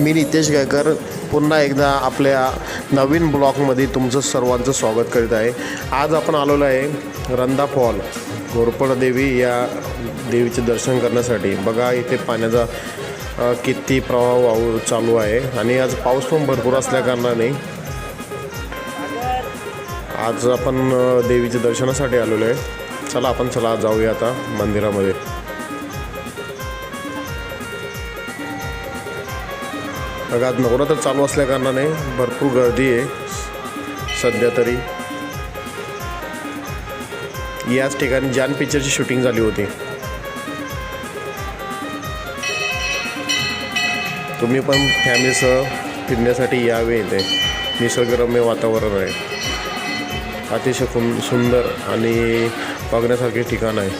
मी नितेश गायकर पुन्हा एकदा आपल्या नवीन ब्लॉगमध्ये तुमचं सर्वांचं स्वागत करीत आहे. आज आपण आलेलो आहे रंदा फॉल घोरपड देवी या देवीचे दर्शन करण्यासाठी. बघा इथे पाण्याचा किती प्रवाह वाहू चालू आहे आणि आज पाऊस पण भरपूर असल्याकारणाने आज आपण देवीच्या दर्शनासाठी आलेलो आहे. चला आपण चला जाऊया आता मंदिरामध्ये. बघा आज नवरात्र चालू असल्याकारणाने भरपूर गर्दी आहे. सध्या तरी. याच ठिकाणी जान पिक्चरची शूटिंग झाली होती. तुम्ही पण फॅमिलीसह फिरण्यासाठी यावे इथे निसर्गरम्य वातावरण आहे. अतिशय सुंदर आणि बघण्यासारखे ठिकाण आहे.